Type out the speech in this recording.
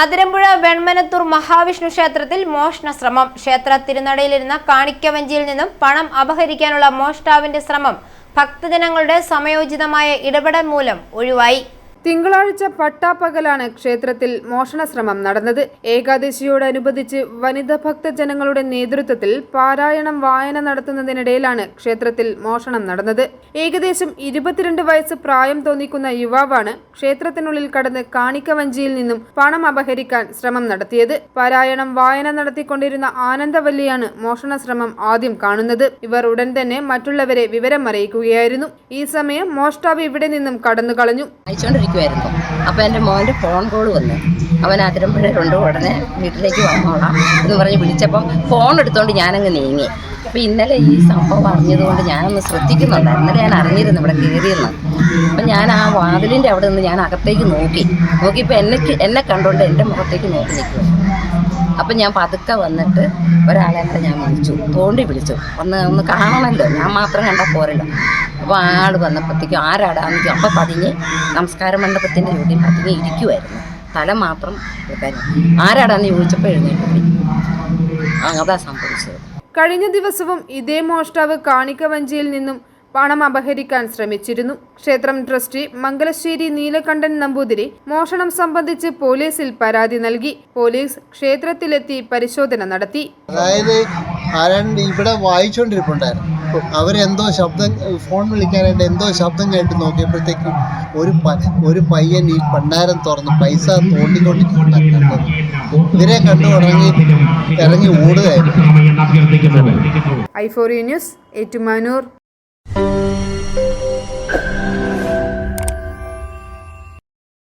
അതിരമ്പുഴ വെൺമനത്തൂർ മഹാവിഷ്ണു ക്ഷേത്രത്തിൽ മോഷണ ശ്രമം. ക്ഷേത്ര തിരുനടയിലിരുന്ന കാണിക്കവഞ്ചിയിൽ നിന്നും പണം അപഹരിക്കാനുള്ള മോഷ്ടാവിന്റെ ശ്രമം ഭക്തജനങ്ങളുടെ സമയോചിതമായ ഇടപെടൽ മൂലം ഒഴിവായി. തിങ്കളാഴ്ച പട്ടാപ്പകലാണ് ക്ഷേത്രത്തിൽ മോഷണശ്രമം നടന്നത്. ഏകാദശിയോടനുബന്ധിച്ച് വനിതാ ഭക്തജനങ്ങളുടെ നേതൃത്വത്തിൽ പാരായണം വായന നടത്തുന്നതിനിടയിലാണ് ക്ഷേത്രത്തിൽ മോഷണം നടന്നത്. ഏകദേശം ഇരുപത്തിരണ്ട് വയസ്സ് പ്രായം തോന്നിക്കുന്ന യുവാവാണ് ക്ഷേത്രത്തിനുള്ളിൽ കടന്ന് കാണിക്കവഞ്ചിയിൽ നിന്നും പണം അപഹരിക്കാൻ ശ്രമം നടത്തിയത്. പാരായണം വായന നടത്തിക്കൊണ്ടിരുന്ന ആനന്ദവല്ലിയാണ് മോഷണ ശ്രമം ആദ്യം കാണുന്നത്. ഇവർ ഉടൻ തന്നെ മറ്റുള്ളവരെ വിവരം അറിയിക്കുകയായിരുന്നു ഈ സമയം മോഷ്ടാവ് ഇവിടെ നിന്നും കടന്നു കളഞ്ഞു അയച്ചുകൊണ്ടിരിക്കുമായിരുന്നു അപ്പോൾ എന്റെ മോന്റെ ഫോൺ കോൾ വന്നു. അവൻ അതിരമ്പുഴയിലുണ്ട് ഉടനെ വീട്ടിലേക്ക് വന്നോളാം എന്ന് പറഞ്ഞ് വിളിച്ചപ്പം ഫോൺ എടുത്തുകൊണ്ട് ഞാനങ്ങ് നീങ്ങി. അപ്പോൾ ഇന്നലെ ഈ സംഭവം അറിഞ്ഞതുകൊണ്ട് ഞാനൊന്ന് ശ്രദ്ധിക്കുന്നുണ്ടായിരുന്നു ഇന്നലെ ഞാൻ അറിഞ്ഞിരുന്നു ഇവിടെ കയറിയെന്ന് അപ്പം ഞാൻ ആ വാതിലിന്റെ അവിടെ നിന്ന് ഞാൻ അകത്തേക്ക് നോക്കി. നോക്കിയപ്പോൾ എന്നെ എന്നെ കണ്ടുകൊണ്ട് എന്റെ മുഖത്തേക്ക് നോക്കി നിൽക്കുക അപ്പം ഞാൻ പതുക്കെ വന്നിട്ട് ഒരാളെ കൂടെ ഞാൻ വിളിച്ചു. തോണ്ടി വിളിച്ചു. ഒന്ന് ഒന്ന് കാണണമല്ലോ ഞാൻ മാത്രം കണ്ടാൽ പോരല്ലോ. അപ്പോൾ ആൾ വന്നപ്പോഴത്തേക്കും ആരാടാന്ന് ചോദിച്ചു. അപ്പം പതിഞ്ഞ് നമസ്കാര മണ്ഡപത്തിന്റെ ചോദ്യം പതിഞ്ഞ് ഇരിക്കുമായിരുന്നു തല മാത്രം ആരാടാന്ന് ചോദിച്ചപ്പോൾ എഴുന്നേറ്റ് പോയി. അതാ സംഭവിച്ചത്. കഴിഞ്ഞ ദിവസവും ഇതേ മോഷ്ടാവ് കാണിക്കവഞ്ചിയിൽ നിന്നും പണം അപഹരിക്കാൻ ശ്രമിച്ചിരുന്നു. ക്ഷേത്രം ട്രസ്റ്റി മംഗലശ്ശേരി നീലകണ്ഠൻ നമ്പൂതിരി മോഷണം സംബന്ധിച്ച് പോലീസിൽ പരാതി നൽകി. പോലീസ് ക്ഷേത്രത്തിലെത്തി പരിശോധന നടത്തി. അതായത് ആരാണ്ട് ഇവിടെ വായിച്ചുകൊണ്ടിരിപ്പുണ്ടായിരുന്നു അവരെന്തോ ശബ്ദം ഫോൺ വിളിക്കാനായിട്ട് എന്തോ ശബ്ദം കേട്ട് നോക്കിയപ്പോഴത്തേക്കും ഒരു ഒരു പയ്യൻ ഈ പണ്ടാരം തുറന്ന് പൈസ തോണ്ടിക്കൊണ്ടിരിക്കുന്നു ഇവരെ കണ്ടു ഇറങ്ങി ഇറങ്ങി ഓടുകയായിരുന്നു. ഐഫോറി ന്യൂസ് ഏറ്റുമാനൂർ.